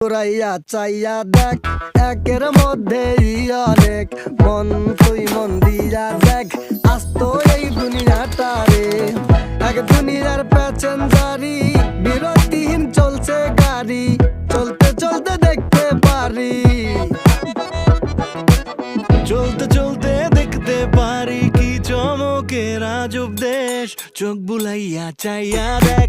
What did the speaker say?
তোরাইয়া চাইয়া দেখ, একের মধ্যেই অনেক। মন তুই মন দিয়া দেখ আস্ত এই দুনিয়াটা রে। এক দুনিয়ার প্যাসেঞ্জারি, বিরতিহীন চলছে গাড়ি, চলতে চলতে দেখতে পারি। চলতে চলতে দেখতে পারি কি চমকের আজব দেশ, চোখ বুলাইয়া চাইয়া দেখ।